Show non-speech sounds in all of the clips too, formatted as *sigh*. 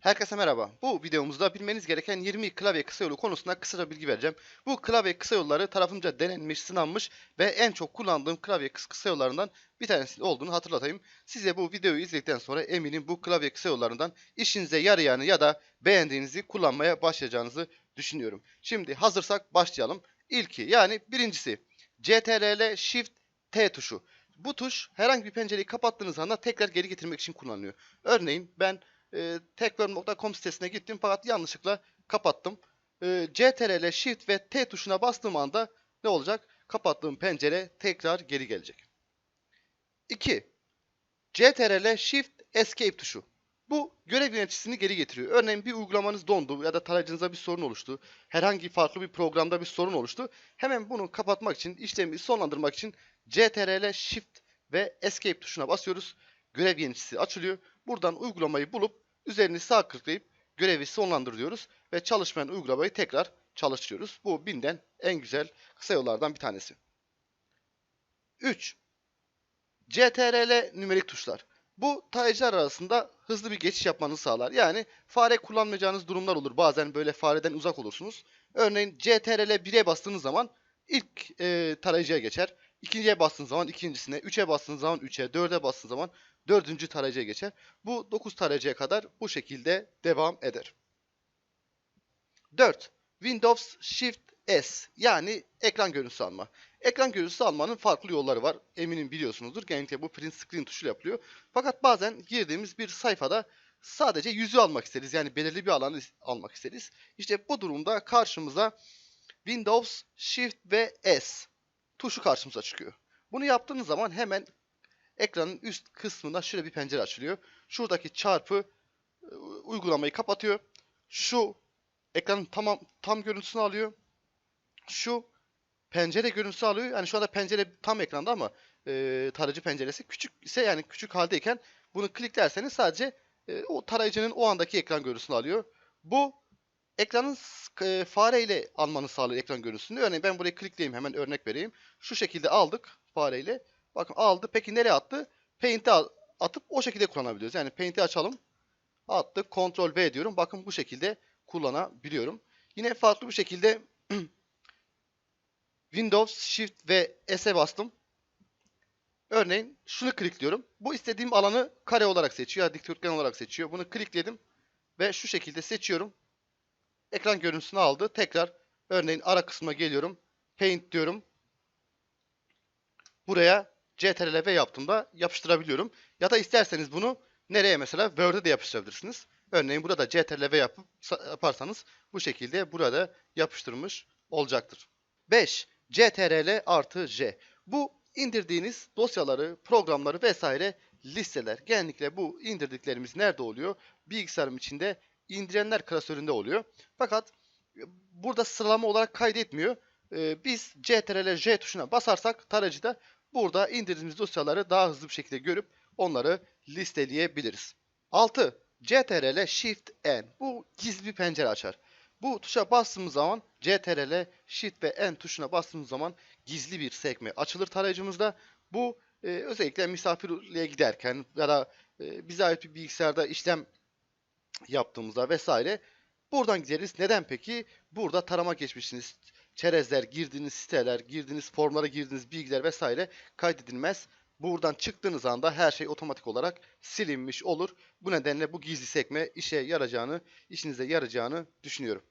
Herkese merhaba. Bu videomuzda bilmeniz gereken 20 klavye kısa yolu konusunda kısaca bilgi vereceğim. Bu klavye kısa yolları tarafımca denenmiş, sınanmış ve en çok kullandığım klavye kıs- kısa yollarından bir tanesi olduğunu hatırlatayım. Size bu videoyu izledikten sonra eminim bu klavye kısa yollarından işinize yarayanı ya da beğendiğinizi kullanmaya başlayacağınızı düşünüyorum. Şimdi hazırsak başlayalım. İlki yani birincisi CTRL Shift T tuşu. Bu tuş herhangi bir pencereyi kapattığınız anda tekrar geri getirmek için kullanılıyor. Örneğin ben e, tekrar.com sitesine gittim fakat yanlışlıkla kapattım. E, CTRL Shift ve T tuşuna bastığım anda ne olacak? Kapattığım pencere tekrar geri gelecek. 2. CTRL Shift Escape tuşu. Bu görev yöneticisini geri getiriyor. Örneğin bir uygulamanız dondu ya da tarayıcınızda bir sorun oluştu. Herhangi farklı bir programda bir sorun oluştu. Hemen bunu kapatmak için, işlemi sonlandırmak için CTRL Shift ve Escape tuşuna basıyoruz. Görev yöneticisi açılıyor. Buradan uygulamayı bulup üzerini sağ tıklayıp görevi sonlandır diyoruz ve çalışmayan uygulamayı tekrar çalıştırıyoruz. Bu binden en güzel kısa yollardan bir tanesi. 3. CTRL nümerik tuşlar. Bu tarayıcılar arasında hızlı bir geçiş yapmanızı sağlar. Yani fare kullanmayacağınız durumlar olur. Bazen böyle fareden uzak olursunuz. Örneğin CTRL 1'e bastığınız zaman ilk e, tarayıcıya geçer. İkinciye bastığınız zaman ikincisine, 3'e bastığınız zaman 3'e, 4'e bastığınız zaman dördüncü tarayıcıya geçer. Bu 9 tarayıcıya kadar bu şekilde devam eder. 4. Windows Shift S yani ekran görüntüsü alma. Ekran görüntüsü almanın farklı yolları var. Eminim biliyorsunuzdur. Genellikle bu print screen tuşuyla yapılıyor. Fakat bazen girdiğimiz bir sayfada sadece yüzü almak isteriz. Yani belirli bir alanı almak isteriz. İşte bu durumda karşımıza Windows Shift ve S tuşu karşımıza çıkıyor. Bunu yaptığınız zaman hemen ekranın üst kısmında şöyle bir pencere açılıyor. Şuradaki çarpı e, uygulamayı kapatıyor. Şu ekranın tamam tam görüntüsünü alıyor. Şu pencere görüntüsü alıyor. Yani şu anda pencere tam ekranda ama e, tarayıcı penceresi küçük ise yani küçük haldeyken bunu kliklerseniz sadece e, o tarayıcının o andaki ekran görüntüsünü alıyor. Bu ekranın e, fareyle almanı sağlıyor ekran görüntüsünü. Örneğin ben buraya klikleyeyim hemen örnek vereyim. Şu şekilde aldık fareyle. Bakın aldı. Peki nereye attı? Paint'e atıp o şekilde kullanabiliyoruz. Yani Paint'i açalım. Attık. Ctrl V diyorum. Bakın bu şekilde kullanabiliyorum. Yine farklı bir şekilde *clears throat* Windows Shift ve S'e bastım. Örneğin şunu klikliyorum. Bu istediğim alanı kare olarak seçiyor dikdörtgen olarak seçiyor. Bunu klikledim ve şu şekilde seçiyorum. Ekran görüntüsünü aldı. Tekrar örneğin ara kısmına geliyorum. Paint diyorum. Buraya CTRL V yaptığımda yapıştırabiliyorum. Ya da isterseniz bunu nereye mesela Word'e de yapıştırabilirsiniz. Örneğin burada CTRL V yapıp yaparsanız bu şekilde burada yapıştırmış olacaktır. 5. CTRL artı J. Bu indirdiğiniz dosyaları, programları vesaire listeler. Genellikle bu indirdiklerimiz nerede oluyor? Bilgisayarım içinde indirenler klasöründe oluyor. Fakat e, burada sıralama olarak kaydetmiyor. Ee, Biz CTRL J tuşuna basarsak tarayıcıda burada indirdiğimiz dosyaları daha hızlı bir şekilde görüp onları listeleyebiliriz. 6. CTRL Shift N. Bu gizli bir pencere açar. Bu tuşa bastığımız zaman CTRL Shift ve N tuşuna bastığımız zaman gizli bir sekme açılır tarayıcımızda. Bu e, özellikle misafirliğe giderken ya da e, bize ait bir bilgisayarda işlem yaptığımızda vesaire buradan gideriz. Neden peki? Burada tarama geçmişiniz, çerezler, girdiğiniz siteler, girdiğiniz formlara girdiğiniz bilgiler vesaire kaydedilmez. Buradan çıktığınız anda her şey otomatik olarak silinmiş olur. Bu nedenle bu gizli sekme işe yarayacağını, işinize yarayacağını düşünüyorum.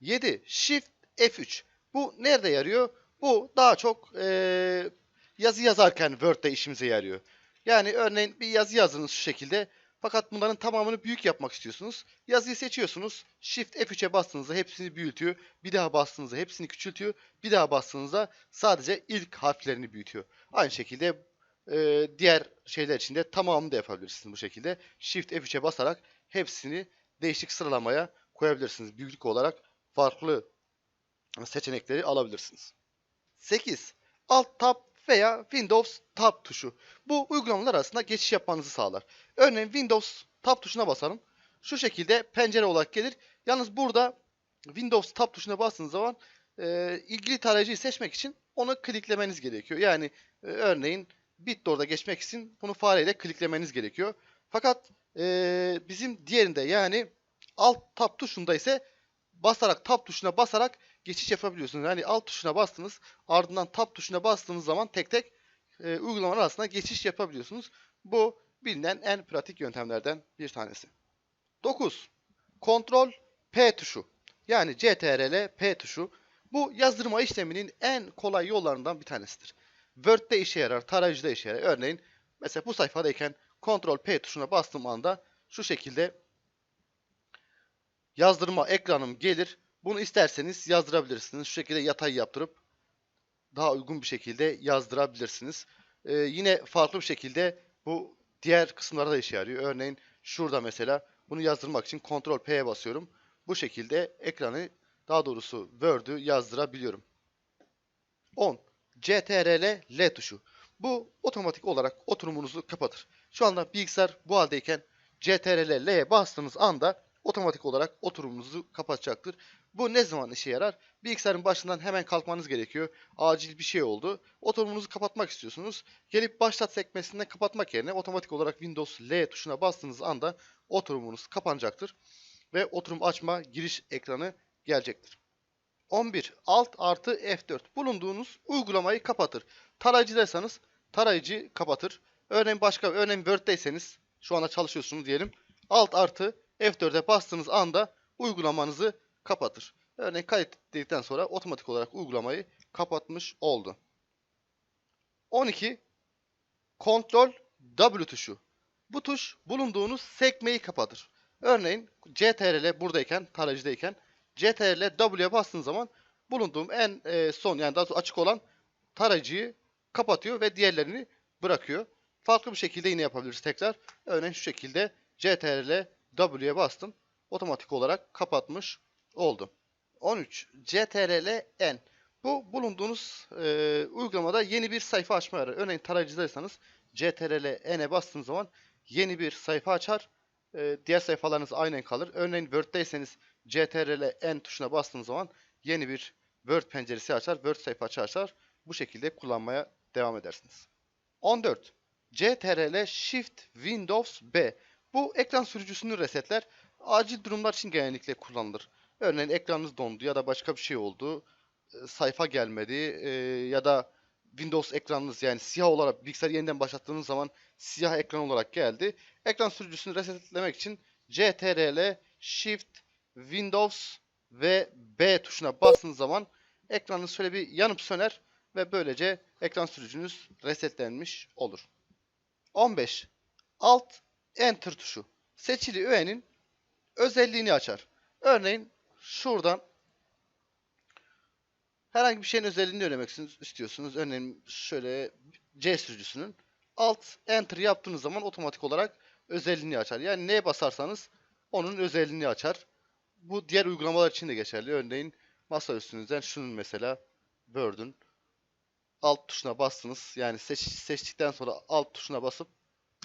7. Shift F3. Bu nerede yarıyor? Bu daha çok eee, yazı yazarken Word'de işimize yarıyor. Yani örneğin bir yazı yazdınız şu şekilde. Fakat bunların tamamını büyük yapmak istiyorsunuz. Yazıyı seçiyorsunuz. Shift F3'e bastığınızda hepsini büyütüyor. Bir daha bastığınızda hepsini küçültüyor. Bir daha bastığınızda sadece ilk harflerini büyütüyor. Aynı şekilde e, diğer şeyler için de tamamını da yapabilirsiniz bu şekilde. Shift F3'e basarak hepsini değişik sıralamaya koyabilirsiniz. Büyüklük olarak farklı seçenekleri alabilirsiniz. 8. Alt Tab veya Windows Tab tuşu. Bu uygulamalar arasında geçiş yapmanızı sağlar. Örneğin Windows Tab tuşuna basalım. Şu şekilde pencere olarak gelir. Yalnız burada Windows Tab tuşuna bastığınız zaman e, ilgili tarayıcıyı seçmek için onu kliklemeniz gerekiyor. Yani e, örneğin BitTorrent'a geçmek için bunu fareyle kliklemeniz gerekiyor. Fakat Ee, bizim diğerinde yani alt tab tuşunda ise basarak tab tuşuna basarak geçiş yapabiliyorsunuz. Yani alt tuşuna bastınız ardından tab tuşuna bastığınız zaman tek tek e, uygulamalar arasında geçiş yapabiliyorsunuz. Bu bilinen en pratik yöntemlerden bir tanesi. 9. Kontrol P tuşu. Yani CTRL P tuşu. Bu yazdırma işleminin en kolay yollarından bir tanesidir. Word'de işe yarar, tarayıcıda işe yarar. Örneğin mesela bu sayfadayken Ctrl P tuşuna bastığım anda şu şekilde yazdırma ekranım gelir. Bunu isterseniz yazdırabilirsiniz. Şu şekilde yatay yaptırıp daha uygun bir şekilde yazdırabilirsiniz. Ee, yine farklı bir şekilde bu diğer kısımlarda da işe yarıyor. Örneğin şurada mesela bunu yazdırmak için Ctrl P'ye basıyorum. Bu şekilde ekranı daha doğrusu Word'ü yazdırabiliyorum. 10. CTRL L tuşu. Bu otomatik olarak oturumunuzu kapatır. Şu anda bilgisayar bu haldeyken CTRL L'ye bastığınız anda otomatik olarak oturumunuzu kapatacaktır. Bu ne zaman işe yarar? Bilgisayarın başından hemen kalkmanız gerekiyor. Acil bir şey oldu. Oturumunuzu kapatmak istiyorsunuz. Gelip başlat sekmesinden kapatmak yerine otomatik olarak Windows L tuşuna bastığınız anda oturumunuz kapanacaktır. Ve oturum açma giriş ekranı gelecektir. 11. Alt artı F4. Bulunduğunuz uygulamayı kapatır. Tarayıcıdaysanız tarayıcı kapatır. Örneğin başka örneğin Word'deyseniz şu anda çalışıyorsunuz diyelim. Alt artı F4'e bastığınız anda uygulamanızı kapatır. Örneğin kaydettikten sonra otomatik olarak uygulamayı kapatmış oldu. 12. Kontrol W tuşu. Bu tuş bulunduğunuz sekmeyi kapatır. Örneğin CTRL buradayken, tarayıcıdayken CTRL W'ye bastığın zaman bulunduğum en e, son yani daha açık olan tarayıcıyı kapatıyor ve diğerlerini bırakıyor. Farklı bir şekilde yine yapabiliriz tekrar. Örneğin şu şekilde CTRL W'ye bastım. Otomatik olarak kapatmış oldu. 13. CTRL N. Bu bulunduğunuz e, uygulamada yeni bir sayfa açma yarar. Örneğin tarayıcıdaysanız CTRL N'e bastığınız zaman yeni bir sayfa açar. E, diğer sayfalarınız aynen kalır. Örneğin Word'deyseniz CTRL N tuşuna bastığınız zaman yeni bir Word penceresi açar. Word sayfası açar. Bu şekilde kullanmaya devam edersiniz. 14. CTRL Shift Windows B. Bu ekran sürücüsünü resetler. Acil durumlar için genellikle kullanılır. Örneğin ekranınız dondu ya da başka bir şey oldu. e, Sayfa gelmedi e, ya da Windows ekranınız yani siyah olarak bilgisayarı yeniden başlattığınız zaman siyah ekran olarak geldi. Ekran sürücüsünü resetlemek için CTRL Shift Windows ve B tuşuna bastığınız zaman ekranınız şöyle bir yanıp söner ve böylece ekran sürücünüz resetlenmiş olur. 15. Alt Enter tuşu. Seçili öğenin özelliğini açar. Örneğin şuradan herhangi bir şeyin özelliğini öğrenmek istiyorsunuz. Örneğin şöyle C sürücüsünün alt enter yaptığınız zaman otomatik olarak özelliğini açar. Yani neye basarsanız onun özelliğini açar. Bu diğer uygulamalar için de geçerli. Örneğin masa üstünüzden şunun mesela Word'ün alt tuşuna bastınız. Yani seç, seçtikten sonra alt tuşuna basıp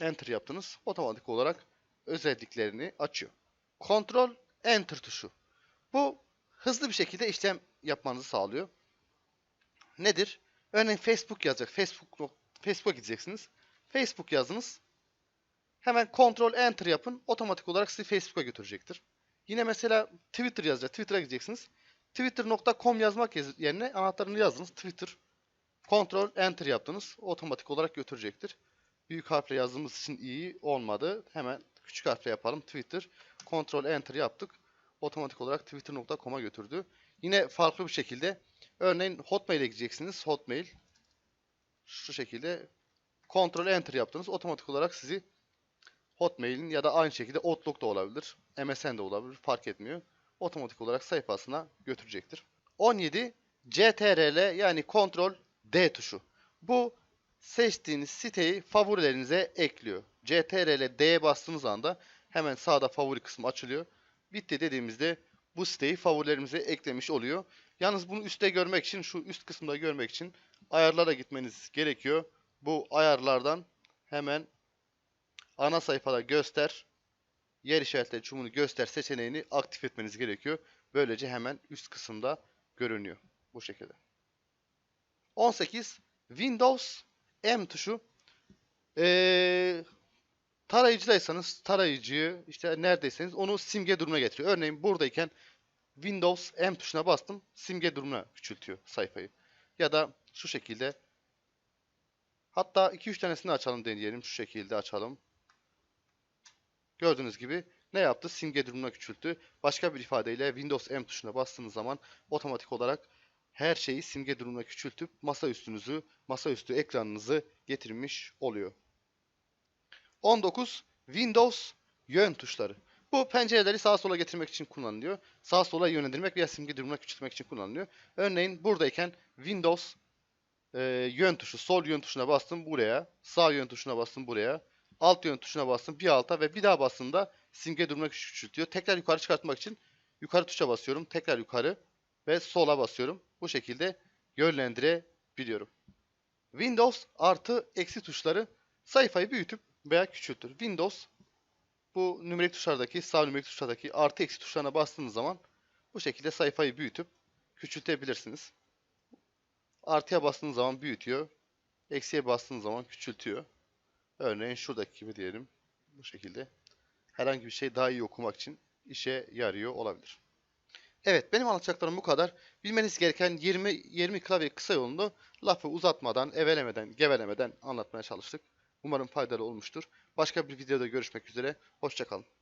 enter yaptınız. Otomatik olarak özelliklerini açıyor. Kontrol enter tuşu. Bu hızlı bir şekilde işlem yapmanızı sağlıyor. Nedir? Örneğin Facebook yazacak. Facebook Facebook'a gideceksiniz. Facebook yazdınız. Hemen Ctrl Enter yapın. Otomatik olarak sizi Facebook'a götürecektir. Yine mesela Twitter yazacak. Twitter'a gideceksiniz. Twitter.com yazmak yaz- yerine anahtarını yazdınız. Twitter. Ctrl Enter yaptınız. Otomatik olarak götürecektir. Büyük harfle yazdığımız için iyi olmadı. Hemen küçük harfle yapalım. Twitter. Ctrl Enter yaptık. Otomatik olarak Twitter.com'a götürdü. Yine farklı bir şekilde örneğin Hotmail'e gideceksiniz. Hotmail şu şekilde Ctrl Enter yaptınız. Otomatik olarak sizi Hotmail'in ya da aynı şekilde Outlook da olabilir. MSN de olabilir. Fark etmiyor. Otomatik olarak sayfasına götürecektir. 17 CTRL yani Ctrl D tuşu. Bu seçtiğiniz siteyi favorilerinize ekliyor. CTRL D'ye bastığınız anda hemen sağda favori kısmı açılıyor. Bitti dediğimizde bu siteyi favorilerimize eklemiş oluyor. Yalnız bunu üstte görmek için, şu üst kısımda görmek için ayarlara gitmeniz gerekiyor. Bu ayarlardan hemen ana sayfada göster, yer işaretleri çubuğunu göster seçeneğini aktif etmeniz gerekiyor. Böylece hemen üst kısımda görünüyor. Bu şekilde. 18. Windows M tuşu. Ee, Tarayıcıdaysanız tarayıcıyı işte neredeyseniz onu simge durumuna getiriyor. Örneğin buradayken Windows M tuşuna bastım. Simge durumuna küçültüyor sayfayı. Ya da şu şekilde hatta 2-3 tanesini açalım deneyelim. Şu şekilde açalım. Gördüğünüz gibi ne yaptı? Simge durumuna küçülttü. Başka bir ifadeyle Windows M tuşuna bastığınız zaman otomatik olarak her şeyi simge durumuna küçültüp masa üstünüzü, masaüstü ekranınızı getirmiş oluyor. 19. Windows yön tuşları. Bu pencereleri sağa sola getirmek için kullanılıyor. Sağa sola yönlendirmek veya simge durumuna küçültmek için kullanılıyor. Örneğin buradayken Windows e, yön tuşu, sol yön tuşuna bastım buraya, sağ yön tuşuna bastım buraya, alt yön tuşuna bastım bir alta ve bir daha bastığımda simge durumuna küçültüyor. Tekrar yukarı çıkartmak için yukarı tuşa basıyorum, tekrar yukarı ve sola basıyorum. Bu şekilde yönlendirebiliyorum. Windows artı eksi tuşları sayfayı büyütüp veya küçültür. Windows bu nümerik tuşlardaki sağ nümerik tuşlardaki artı eksi tuşlarına bastığınız zaman bu şekilde sayfayı büyütüp küçültebilirsiniz. Artıya bastığınız zaman büyütüyor. Eksiye bastığınız zaman küçültüyor. Örneğin şuradaki gibi diyelim. Bu şekilde. Herhangi bir şey daha iyi okumak için işe yarıyor olabilir. Evet benim anlatacaklarım bu kadar. Bilmeniz gereken 20 20 klavye kısa yolunu lafı uzatmadan, evelemeden, gevelemeden anlatmaya çalıştık. Umarım faydalı olmuştur. Başka bir videoda görüşmek üzere. Hoşçakalın.